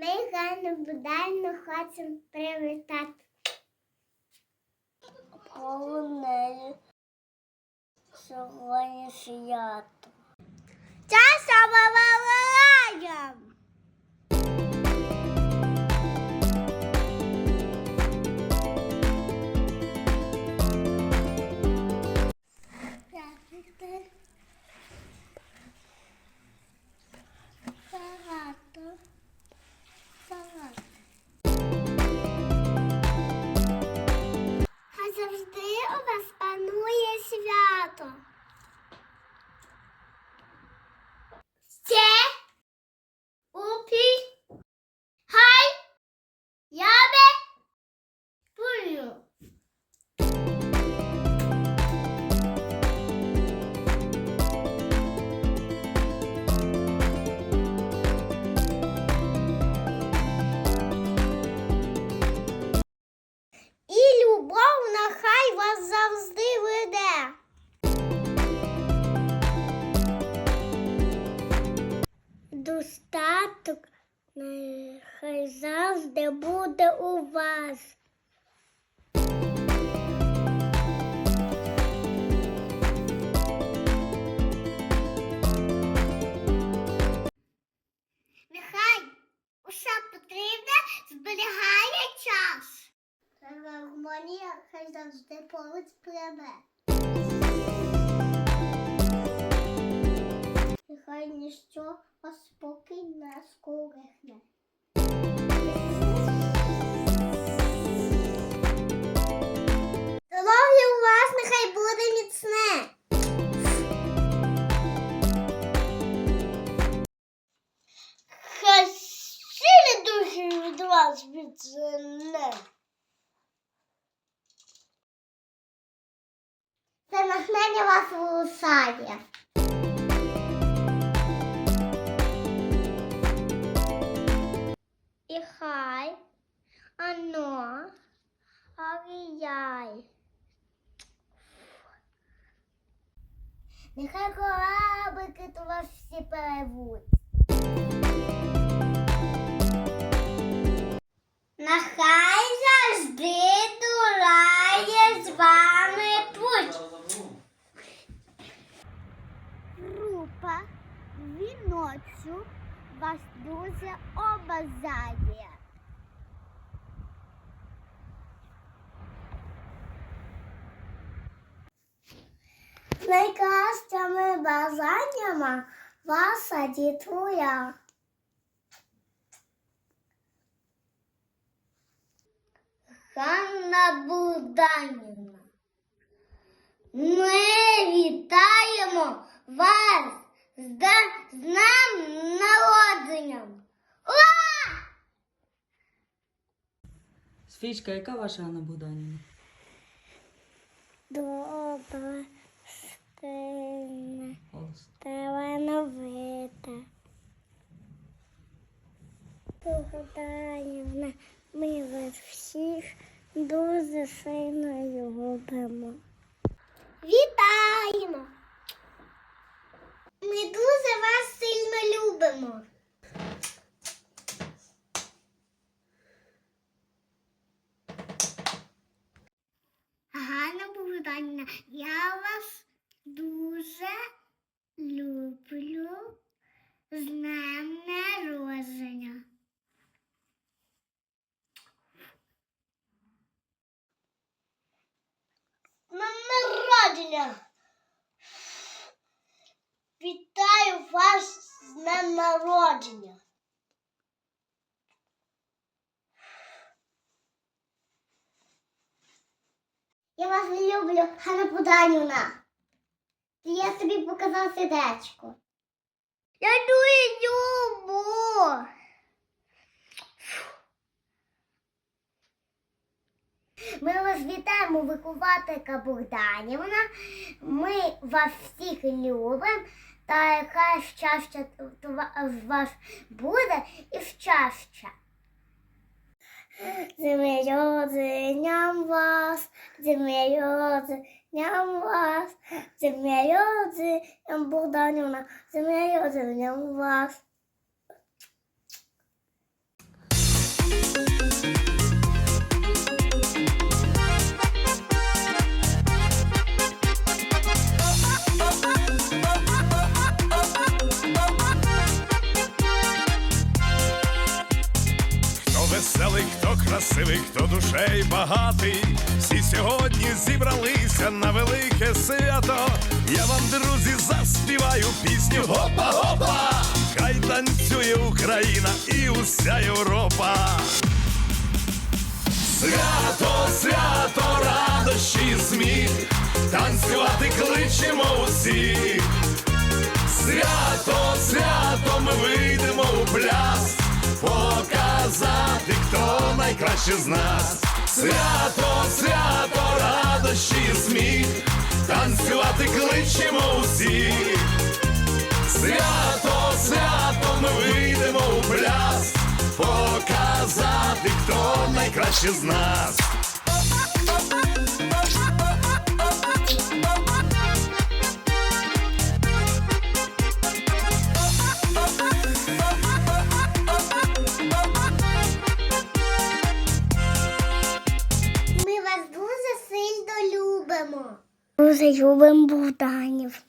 Ми Ганну Будальну хочемо привітати. Полонею сьогодні свято. Часом Достаток нехай завжди буде у вас. Нехай усе потрібне зберігає час. Гармонія хай завжди поруч пряме. Нехай ніщо вас спокій не скорихне. Здоров'я у вас нехай буде міцне. Хай сили душі від вас відзене. Це натхнення вас вирушає. І хай оно оріяй. Нехай кораблики то вас всі перевуть. Нехай завжди дурає з вами путь. Група віночу вас дуже обажає. Найкращими бажаннями ваша дітуя. Ганна Буданівна. Ми вітаємо вас з, днем народженням. Свічка, яка ваша Анна Богданівна? Добра, стильне, талановита. Богданівна, ми вас всіх дуже сильно любимо. Богданівна, я вас дуже люблю з днем народження. Народження! Вітаю вас з днем народження! Я вас люблю, Ганна Буданівна. Я тобі показав сердечко. Я дуже люблю. Ми вас вітаємо, вихователька Богданівна. Ми вас всіх любимо. Та яка щастя з вас буде і щастя. З народженням вас, з народженням вас, з народженням Богданівна, з народженням вас. Зібрали, хто душей багатий. Всі сьогодні зібралися на велике свято. Я вам, друзі, заспіваю пісню Гопа, гопа! Хай танцює Україна і уся Європа. Свято, свято, радощі, сміх, танцювати кличемо усіх. Свято, свято, ми вийдемо у пляс, показати, хто найкраще з нас. Свято, свято, радощі, сміх, танцювати кличемо усіх. Свято, свято, ми вийдемо у пляс, показати, хто найкраще з нас. Любимо Богданів.